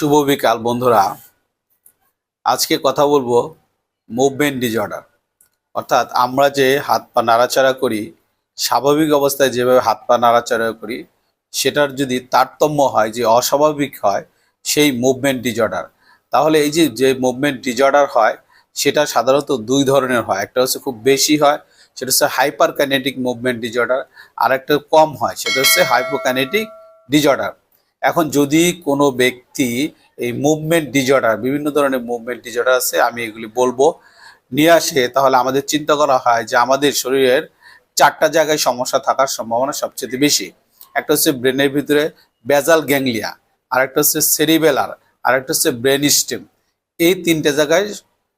শুভ বিকাল, বন্ধুরা। আজকে কথা বলব মুভমেন্ট ডিজঅর্ডার অর্থাৎ আমরা যে হাত পা নাড়াচাড়া করি, স্বাভাবিক অবস্থায় যেভাবে হাত পা নাড়াচাড়া করি, সেটার যদি তারতম্য হয়, যে অস্বাভাবিক হয়, সেই মুভমেন্ট ডিজঅর্ডার তাহলে এই যে যে মুভমেন্ট ডিজঅর্ডার হয়, সেটা সাধারণত দুই ধরনের হয়। একটা হচ্ছে খুব বেশি হয়, সেটা হচ্ছে হাইপার কাইনেটিক মুভমেন্ট ডিজঅর্ডার আর একটা কম হয়, সেটা হচ্ছে হাইপোকাইনেটিক ডিজঅর্ডার এখন যদি কোনো ব্যক্তি এই মুভমেন্ট ডিজর্ডার বিভিন্ন ধরনের মুভমেন্ট ডিজঅর্ডার আছে, আমি এগুলি বলব, নিয়ে আসে, তাহলে আমাদের চিন্তা করা হয় যে আমাদের শরীরের চারটা জায়গায় সমস্যা থাকার সম্ভাবনা সবচেয়ে বেশি। একটা হচ্ছে ব্রেনের ভিতরে বেজাল গ্যাংলিয়া আর একটা হচ্ছে সেরিবেলার আর একটা হচ্ছে ব্রেন স্টেম এই তিনটে জায়গায়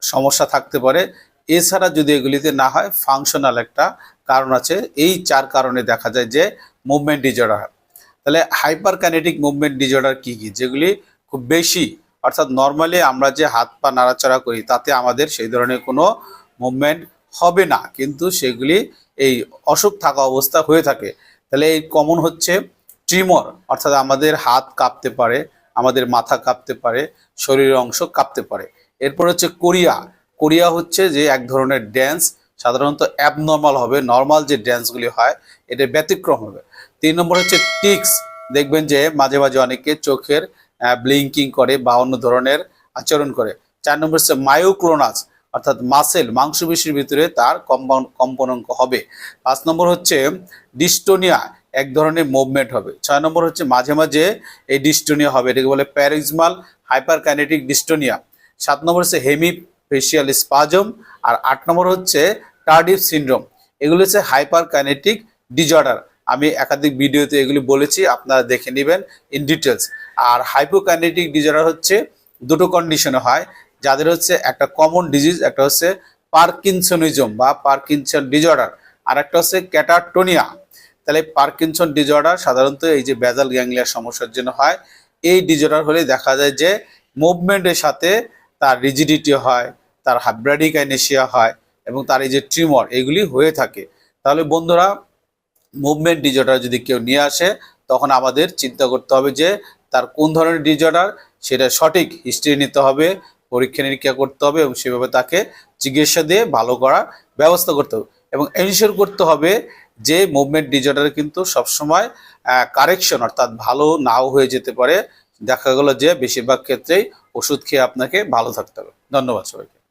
সমস্যা থাকতে পারে। এছাড়া যদি এগুলিতে না হয় ফাংশনাল একটা কারণ আছে। এই চার কারণে দেখা যায় যে মুভমেন্ট ডিজঅর্ডার হয়। তাহলে হাইপার কাইনেটিক মুভমেন্ট ডিজঅর্ডার কী কী? যেগুলি খুব বেশি, অর্থাৎ নর্মালি আমরা যে হাত পা নাড়াচাড়া করি, তাতে আমাদের সেই ধরনের কোনো মুভমেন্ট হবে না। কিন্তু সেগুলি এই অসুখ থাকা অবস্থা হয়ে থাকে। তাহলে এই কমন হচ্ছে ট্রিমর অর্থাৎ আমাদের হাত কাঁপতে পারে, আমাদের মাথা কাঁপতে পারে, শরীরের অংশ কাঁপতে পারে। এরপর হচ্ছে কোরিয়া কোরিয়া হচ্ছে যে এক ধরনের ড্যান্স সাধারণত অ্যাবনর্মাল হবে নর্মাল যে ড্যান্সগুলি হয় এটা ব্যতিক্রম হবে। তিন নম্বর হচ্ছে টিক্স। দেখবেন যে মাঝে মাঝে অনেকে চোখের ব্লিঙ্কিং করে বা অন্য ধরনের আচরণ করে। চার নম্বর হচ্ছে মায়োক্লোনাস অর্থাৎ মাসেল মাংসপেশির ভিতরে তার কম্পাউন্ড কম্পনাঙ্ক হবে। পাঁচ নম্বর হচ্ছে ডিস্টোনিয়া এক ধরনের মুভমেন্ট হবে। ছয় নম্বর হচ্ছে মাঝে মাঝে এই ডিস্টোনিয়া হবে, এটাকে বলে প্যারিজমাল হাইপার কাইনেটিক ডিস্টোনিয়া সাত নম্বর হচ্ছে হেমি ফেশিয়াল স্পাজম আর আট নম্বর হচ্ছে টার্ডিভ সিন্ড্রোম এগুলো হচ্ছে হাইপার কাইনেটিক ডিজঅর্ডার আমি একাধিক ভিডিওতে এগুলি বলেছি, আপনারা দেখে নেবেন ইন ডিটেলস আর হাইপোকাইনেটিক ডিজঅর্ডার হচ্ছে দুটো কন্ডিশনে হয়, যাদের হচ্ছে একটা কমন ডিজিজ একটা হচ্ছে পার্কিনসনিজম বা পার্কিনসন ডিজঅর্ডার আর একটা হচ্ছে ক্যাটাটোনিয়া। তাহলে পার্কিনসন ডিজঅর্ডার সাধারণত এই যে বেজাল গ্যাংলিয়ার সমস্যার জন্য হয়, এই ডিজঅর্ডার হলে দেখা যায় যে মুভমেন্টের সাথে তার রিজিডিটি হয়, তার হাইব্রাডিকাইনেশিয়া হয়, এবং তার এই যে ট্রিমর এগুলি হয়ে থাকে। তাহলে বন্ধুরা মুভমেন্ট ডিজর্ডার যদি কেউ নিয়ে আসে, তখন আমাদের চিন্তা করতে হবে যে তার কোন ধরনের ডিজর্ডার সেটা সঠিক হিস্ট্রি নিতে হবে, পরীক্ষা নিরীক্ষা করতে হবে এবং সেভাবে তাকে চিকিৎসা দিয়ে ভালো করার ব্যবস্থা করতে হবে। এবং এনশিওর করতে হবে যে মুভমেন্ট ডিজঅর্ডার কিন্তু সবসময় কারেকশন অর্থাৎ ভালো নাও হয়ে যেতে পারে। দেখা গেল যে বেশিরভাগ ক্ষেত্রেই ওষুধ খেয়ে আপনাকে ভালো থাকতে হবে। ধন্যবাদ সবাইকে।